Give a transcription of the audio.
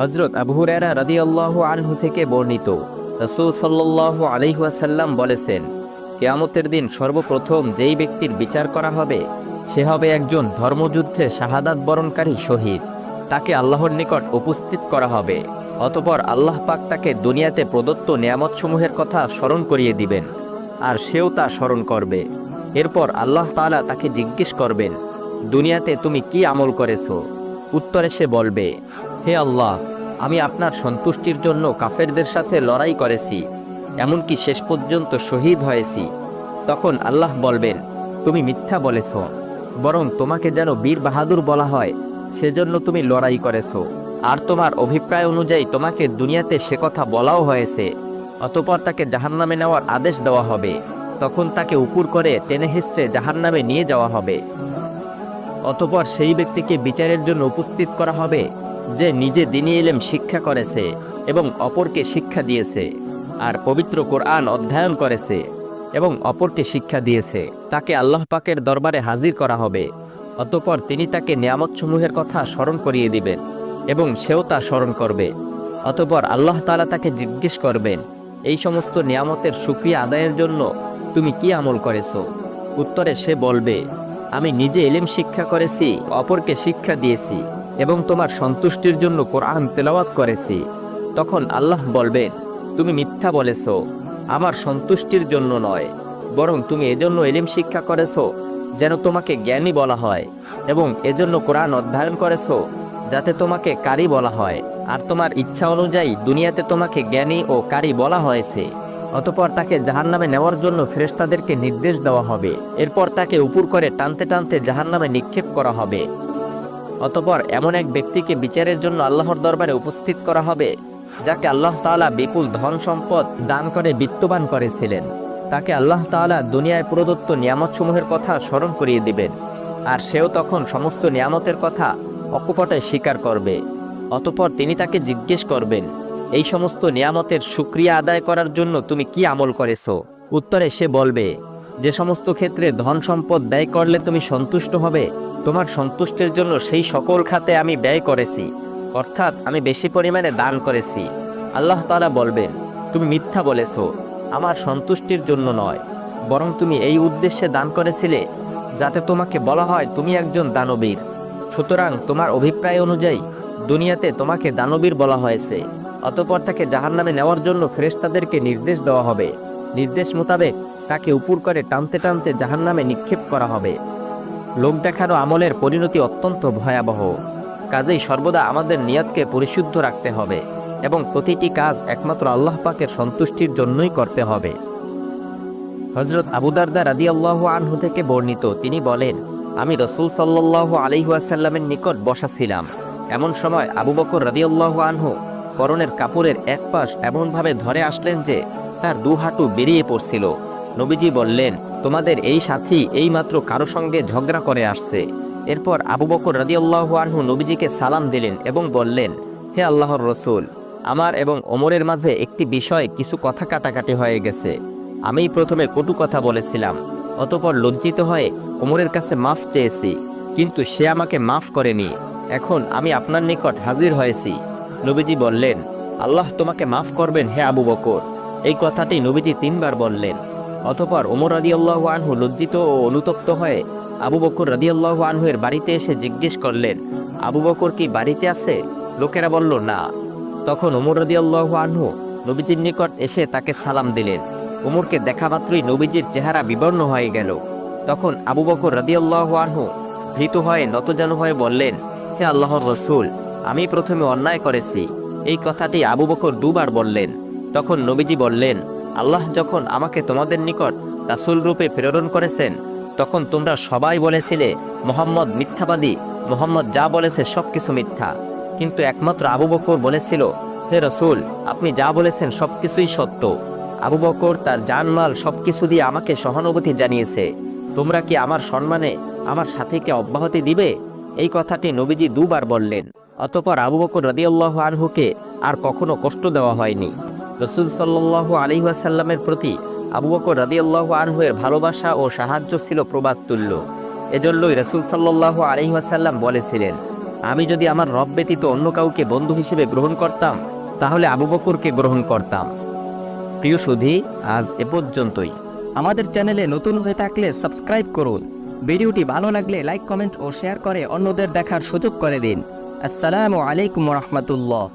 হজরত আবু হুরায়রা আল্লাহ আনহু থেকে বর্ণিত। রাসূল সাল্লাল্লাহু আলাইহি ওয়াসাল্লাম বলেছেন, কেয়ামতের দিন সর্বপ্রথম যেই ব্যক্তির বিচার করা হবে, সে হবে একজন ধর্মযুদ্ধে শাহাদাত বরণকারী শহীদ। তাকে আল্লাহর নিকট উপস্থিত করা হবে। অতপর আল্লাহ পাক তাকে দুনিয়াতে প্রদত্ত নিয়ামতসমূহের কথা স্মরণ করিয়ে দিবেন, আর সেও তা স্মরণ করবে। এরপর আল্লাহ তাআলা তাকে জিজ্ঞেস করবেন, দুনিয়াতে তুমি কি আমল করেছ? উত্তরে সে বলবে, হে আল্লাহ আমি আপনার সন্তুষ্টির জন্য কাফেরদের সাথে লড়াই করেছি, এমনকি শেষ পর্যন্ত শহীদ হয়েছি। তখন আল্লাহ বলবেন, তুমি মিথ্যা বলেছ, বরং তোমাকে যেন বীর বাহাদুর বলা হয়, সেজন্য তুমি লড়াই করেছ। আর তোমার অভিপ্রায় অনুযায়ী তোমাকে দুনিয়াতে সে কথা বলাও হয়েছে। অতপর তাকে জাহান্নামে নেওয়ার আদেশ দেওয়া হবে। তখন তাকে উপুর করে টেনে হিসছে জাহান্নামে নিয়ে যাওয়া হবে। অতপর সেই ব্যক্তিকে বিচারের জন্য উপস্থিত করা হবে। যে নিজে দিনী এলেম শিক্ষা করেছে এবং অপরকে শিক্ষা দিয়েছে, আর পবিত্র কোরআন অধ্যয়ন করেছে এবং অপরকে শিক্ষা দিয়েছে, তাকে আল্লাহ পাকের দরবারে হাজির করা হবে। অতপর তিনি তাকে নিয়ামতসমূহের কথা স্মরণ করিয়ে দিবেন এবং সেও তা স্মরণ করবে। অতপর আল্লাহ তাআলা তাকে জিজ্ঞেস করবেন, এই সমস্ত নিয়ামতের সুক্রিয়া আদায়ের জন্য তুমি কি আমল করেছ? উত্তরে সে বলবে, আমি নিজে এলেম শিক্ষা করেছি, অপরকে শিক্ষা দিয়েছি। এবং তোমার সন্তুষ্টির জন্য কোরআন তেলাওয়াত করেছি। তখন আল্লাহ বলবেন, তুমি মিথ্যা বলেছ, আমার সন্তুষ্টির জন্য নয়, বরং তুমি এজন্য এলিম শিক্ষা করেছ, যেন তোমাকে জ্ঞানী বলা হয়, এবং এজন্য কোরআন অধ্যয়ন করেছ, যাতে তোমাকে কারি বলা হয়, আর তোমার ইচ্ছা অনুযায়ী দুনিয়াতে তোমাকে জ্ঞানী ও কারি বলা হয়েছে। অতপর তাকে জাহান্নামে নেওয়ার জন্য ফেরেশতাদেরকে নির্দেশ দেওয়া হবে। এরপর তাকে উপর করে টানতে টানতে জাহান্নামে নিক্ষেপ করা হবে। অতপর এমন এক ব্যক্তিকে বিচারের জন্য আল্লাহর দরবারে উপস্থিত করা হবে, যাকে আল্লাহ তাআলা বিপুল ধন সম্পদ দান করে বিত্তবান করেছিলেন। তাকে আল্লাহ তাআলা দুনিয়ায় প্রদত্ত নিয়ামতসমূহের কথা স্মরণ করিয়ে দিবেন, আর সেও তখন সমস্ত নিয়ামতের কথা অকপটে স্বীকার করবে। অতপর তিনি তাকে জিজ্ঞেস করবেন, এই সমস্ত নিয়ামতের সুক্রিয়া আদায় করার জন্য তুমি কি আমল করেছ? উত্তরে সে বলবে, যে সমস্ত ক্ষেত্রে ধন সম্পদ ব্যয় করলে তুমি সন্তুষ্ট হবে তোমার সন্তুষ্টের জন্য সেই সকল খাতে আমি ব্যয় করেছি। অর্থাৎ আমি বেশি পরিমাণে দান করেছি। আল্লাহ তাআলা বলবেন, তুমি মিথ্যা বলেছ। আমার সন্তুষ্টির জন্য নয়। বরং তুমি এই উদ্দেশ্যে দান করেছিলে, যাতে তোমাকে বলা হয় তুমি একজন দানবীর। সুতরাং তোমার অভিপ্রায় অনুযায়ী দুনিয়াতে তোমাকে দানবীর বলা হয়েছে। অতপর তাকে জাহান্নামে নেওয়ার জন্য ফেরেশতাদেরকে নির্দেশ দেওয়া হবে। নির্দেশ মোতাবেক তাকে উপর করে টানতে টানতে জাহান্নামে নিক্ষেপ করা হবে। লোক দেখানো আমলের পরিণতি অত্যন্ত ভয়াবহ। কাজেই সর্বদা আমাদের নিয়তকে পরিশুদ্ধ রাখতে হবে এবং প্রতিটি কাজ একমাত্র আল্লাহ পাকের সন্তুষ্টির জন্যই করতে হবে। হজরত আবুদারদা রাদি আল্লাহ আনহু থেকে বর্ণিত, তিনি বলেন, আমি রসুল সাল্লাহ আলহিহাসাল্লামের নিকট বসা ছিলাম। এমন সময় আবু বকর রাদি আল্লাহ আনহু পরনের কাপড়ের এক পাশ এমনভাবে ধরে আসলেন যে তার দু হাঁটু বেরিয়ে পড়ছিল। নবীজি বললেন, তোমাদের এই সাথী এই মাত্র কারও সঙ্গে ঝগড়া করে আসছে। এরপর আবু বকর রাদিয়াল্লাহ আনহু নবীজিকে সালাম দিলেন এবং বললেন, হে আল্লাহর রসুল, আমার এবং ওমরের মাঝে একটি বিষয় কিছু কথা কাটাকাটি হয়ে গেছে। আমিই প্রথমে কটু কথা বলেছিলাম, অতপর লজ্জিত হয়ে ওমরের কাছে মাফ চেয়েছি, কিন্তু সে আমাকে মাফ করেনি। এখন আমি আপনার নিকট হাজির হয়েছি। নবীজি বললেন, আল্লাহ তোমাকে মাফ করবেন, হে আবু বকর। এই কথাটি নবীজি তিনবার বললেন। অতপর ওমর রাদিয়াল্লাহ আনহু লজ্জিত ও অনুতপ্ত হয়ে আবু বকর রাদিয়াল্লাহ আনহুয়ের বাড়িতে এসে জিজ্ঞেস করলেন, আবু বকর কি বাড়িতে আছে? লোকেরা বলল, না। তখন ওমর রাদিয়াল্লাহ আনহু নবীজির নিকট এসে তাকে সালাম দিলেন। ওমরকে দেখা মাত্রই নবীজির চেহারা বিবর্ণ হয়ে গেল। তখন আবু বকর রাদিয়াল্লাহ আনহু ভীত হয়ে নতজানু হয়ে বললেন, হে আল্লাহর রসুল, আমি প্রথমে অন্যায় করেছি। এই কথাটি আবু বকর দুবার বললেন। তখন নবীজি বললেন আল্লাহ যখন আমাকে তোমাদের নিকট রাসূল রূপে প্রেরণ করেছেন, তখন তোমরা সবাই বলেছিলে, মোহাম্মদ মিথ্যাবাদী, মোহাম্মদ যা বলেছে সব কিছু মিথ্যা। কিন্তু একমাত্র আবু বকর বলেছিল, হে রসুল, আপনি যা বলেছেন সব কিছুই সত্য। আবু বকর তার জানমাল সব কিছু দিয়ে আমাকে সহানুভূতি জানিয়েছে, তোমরা কি আমার সম্মানে আমার সাথীকে অব্যাহতি দিবে? এই কথাটি নবীজি দুবার বললেন। অতপর আবু বকর রদিয়াল্লাহ আনহুকে আর কখনো কষ্ট দেওয়া হয়নি। রসুল সাল্লাহ আলিহাসাল্লামের প্রতি আবু বকর রাদিয়াল্লাহ আনহুয়ের ভালোবাসা ও সাহায্য ছিল প্রবাদ তুল্য। এজন্যই রসুল সাল্লাহ আলিহাসাল্লাম বলেছিলেন, আমি যদি আমার রব ব্যতীত অন্য কাউকে বন্ধু হিসেবে গ্রহণ করতাম, তাহলে আবু বকরকে গ্রহণ করতাম। প্রিয় সুধী, আজ এ পর্যন্তই। আমাদের চ্যানেলে নতুন হয়ে থাকলে সাবস্ক্রাইব করুন। ভিডিওটি ভালো লাগলে লাইক, কমেন্ট ও শেয়ার করে অন্যদের দেখার সুযোগ করে দিন। আসসালামু আলাইকুম রহমতুল্লাহ।